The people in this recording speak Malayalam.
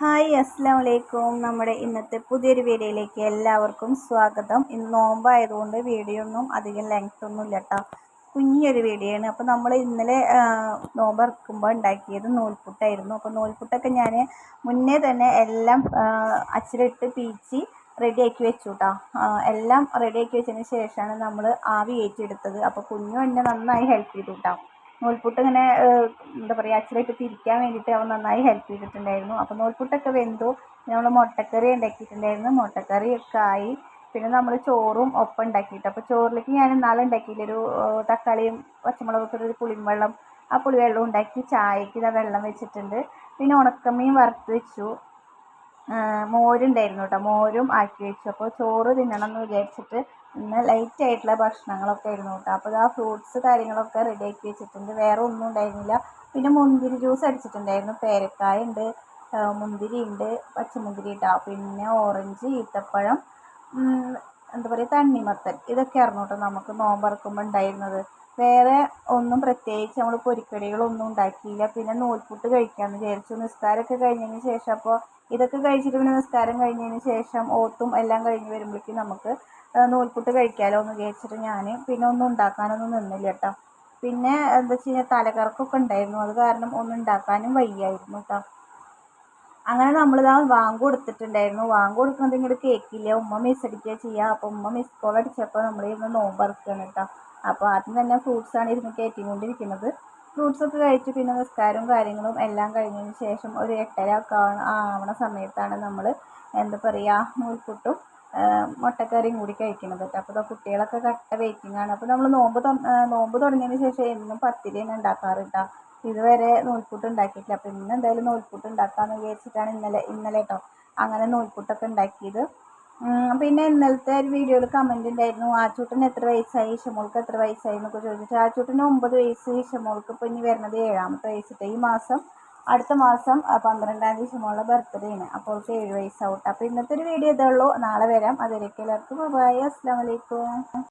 ഹായ് അസ്സാം വലൈക്കും നമ്മുടെ ഇന്നത്തെ പുതിയൊരു വീഡിയോയിലേക്ക് എല്ലാവർക്കും സ്വാഗതം. ഇന്ന് നോമ്പായതുകൊണ്ട് വീഡിയോ ഒന്നും അധികം ലെങ്ത് ഒന്നും ഇല്ല കേട്ടോ കുഞ്ഞൊരു വീഡിയോ ആണ് അപ്പോൾ നമ്മൾ ഇന്നലെ നോമ്പ് ഇറക്കുമ്പോൾ ഉണ്ടാക്കിയത് നൂൽപുട്ടായിരുന്നു. അപ്പോൾ നൂൽപുട്ടൊക്കെ ഞാൻ മുന്നേ തന്നെ എല്ലാം അച്ചിലിട്ട് പീച്ചി റെഡിയാക്കി വെച്ചു കേട്ടോ എല്ലാം റെഡിയാക്കി വെച്ചതിന് ശേഷമാണ് നമ്മൾ ആവി ഏറ്റെടുത്തത് അപ്പോൾ കുഞ്ഞു എന്നെ നന്നായി ഹെൽപ്പ് ചെയ്തു കേട്ടോ നൂൽപുട്ട് ഇങ്ങനെ എന്താ പറയുക അച്ചിലിട്ട് തിരിക്കാൻ വേണ്ടിയിട്ട് അവൻ നന്നായി ഹെൽപ്പ് ചെയ്തിട്ടുണ്ടായിരുന്നു. അപ്പോൾ നൂൽപുട്ടൊക്കെ വെന്തു. നമ്മൾ മുട്ടക്കറി ഉണ്ടാക്കിയിട്ടുണ്ടായിരുന്നു. മുട്ടക്കറി ഒക്കെ ആയി. പിന്നെ നമ്മൾ ചോറും ഒപ്പം ഉണ്ടാക്കിയിട്ട്. അപ്പോൾ ചോറിലേക്ക് ഞാൻ ഇന്നാളെ ഉണ്ടാക്കിയില്ല. ഒരു തക്കാളിയും പച്ചമുളകൊക്കെ ഒരു പുളിവെള്ളം ആ പുളിവെള്ളം ഉണ്ടാക്കി ചായക്ക് ഇതാ വെള്ളം വെച്ചിട്ടുണ്ട്. പിന്നെ ഉണക്കമീൻ വറുത്ത് വെച്ചു. മോരുണ്ടായിരുന്നു കേട്ടോ. മോരും ആക്കി വെച്ചു. അപ്പോൾ ചോറ് തിന്നണം എന്ന് വിചാരിച്ചിട്ട് ഇന്ന് ലൈറ്റ് ആയിട്ടുള്ള ഭക്ഷണങ്ങളൊക്കെ ആയിരുന്നു കേട്ടോ അപ്പോൾ ആ ഫ്രൂട്ട്സ് കാര്യങ്ങളൊക്കെ റെഡി ആക്കി വെച്ചിട്ടുണ്ട്. വേറെ ഒന്നും ഉണ്ടായിരുന്നില്ല. പിന്നെ മുന്തിരി ജ്യൂസ് അടിച്ചിട്ടുണ്ടായിരുന്നു. പേരക്കായ ഉണ്ട് മുന്തിരി ഉണ്ട് പച്ചമുന്തിരി ഇട്ടാ പിന്നെ ഓറഞ്ച് ഈത്തപ്പഴം എന്താ പറയുക തണ്ണിമത്തൻ. ഇതൊക്കെ ആയിരുന്നു കേട്ടോ നമുക്ക് നോമ്പറക്കുമ്പോൾ ഉണ്ടായിരുന്നത്. വേറെ ഒന്നും പ്രത്യേകിച്ച് നമ്മൾ പൊരിക്കടികളൊന്നും ഉണ്ടാക്കിയില്ല. പിന്നെ നൂൽപുട്ട് കഴിക്കാമെന്ന് വിചാരിച്ചു. നിസ്കാരമൊക്കെ കഴിഞ്ഞതിന് ശേഷം അപ്പോൾ ഇതൊക്കെ കഴിച്ചിട്ട് പിന്നെ നിസ്കാരം കഴിഞ്ഞതിന് ശേഷം ഓത്തും എല്ലാം കഴിഞ്ഞ് വരുമ്പോഴേക്കും നമുക്ക് നൂൽപുട്ട് കഴിക്കാമല്ലോ എന്ന് വിചാരിച്ചിട്ട് ഞാൻ പിന്നെ ഒന്നും ഉണ്ടാക്കാനൊന്നും നിന്നില്ല കേട്ടോ. പിന്നെ എന്താ വെച്ച് കഴിഞ്ഞാൽ തലകറക്കമൊക്കെ ഉണ്ടായിരുന്നു. അത് കാരണം ഒന്നും ഉണ്ടാക്കാനും വയ്യായിരുന്നു കേട്ടോ. അങ്ങനെ നമ്മൾ നമ്മളിതാ വാങ്ക് കൊടുത്തിട്ടുണ്ടായിരുന്നു. വാങ്ങ് കൊടുക്കുന്നത് ഇങ്ങോട്ട് കേൾക്കില്ല ഉമ്മ മിസ് അടിക്കുക ചെയ്യുക അപ്പോൾ ഉമ്മ മിസ് കോൾ അടിച്ചപ്പോൾ നമ്മൾ ഇരുന്ന് നോമ്പറക്കുകയാണ് കേട്ടോ. അപ്പോൾ ആദ്യം തന്നെ ഫ്രൂട്ട്സാണ് ഇരുന്ന് കയറ്റിക്കൊണ്ടിരിക്കുന്നത് ഫ്രൂട്ട്സൊക്കെ കഴിച്ച് പിന്നെ നിസ്കാരവും കാര്യങ്ങളും എല്ലാം കഴിഞ്ഞതിന് ശേഷം ഒരു എട്ടര ഒക്കെ ആവണ സമയത്താണ് നമ്മൾ എന്താ പറയുക നൂൽപുട്ടും മുട്ടക്കറിയും കൂടി കഴിക്കുന്നത് അപ്പോൾ കുട്ടികളൊക്കെ കട്ട വെയിറ്റിംഗ് ആണ്. അപ്പോൾ നമ്മൾ നോമ്പ് നോമ്പ് തുടങ്ങിയതിന് ശേഷം എന്നും പത്തിരി തന്നെ ഉണ്ടാക്കാറുണ്ടോ ഇതുവരെ നൂൽപുട്ട് ഉണ്ടാക്കിയിട്ടില്ല. അപ്പോൾ ഇന്ന് എന്തായാലും നൂൽപുട്ട് ഉണ്ടാക്കാമെന്ന് വിചാരിച്ചിട്ടാണ് ഇന്നലെ ഇന്നലെ കേട്ടോ. അങ്ങനെ നൂൽപുട്ടൊക്കെ ഉണ്ടാക്കിയത്. പിന്നെ ഇന്നലത്തെ ഒരു വീഡിയോയിൽ കമന്റ് ഉണ്ടായിരുന്നു ആച്ചൂട്ടന് എത്ര വയസ്സായി? ഇഷമോൾക്ക് എത്ര വയസ്സായി? എന്നൊക്കെ ചോദിച്ചിട്ട് ആച്ചൂട്ടന് ഒമ്പത് വയസ്സ് ഇഷമോൾക്ക് ഇപ്പോൾ ഇനി വരുന്നത് ഏഴാമത്തെ വയസ്സിട്ട് ഈ മാസം അടുത്ത മാസം പന്ത്രണ്ടാം തീയതി ഇഷമോളുടെ ബർത്ത്ഡേ ആണ്. അപ്പോൾ ഏഴ് വയസ്സാവട്ടെ. അപ്പോൾ ഇന്നത്തെ ഒരു വീഡിയോ ഇതേ ഉള്ളൂ. നാളെ വരാം. അതുവരെ എല്ലാവർക്കും. ബൈ അസ്സാം വലൈക്കും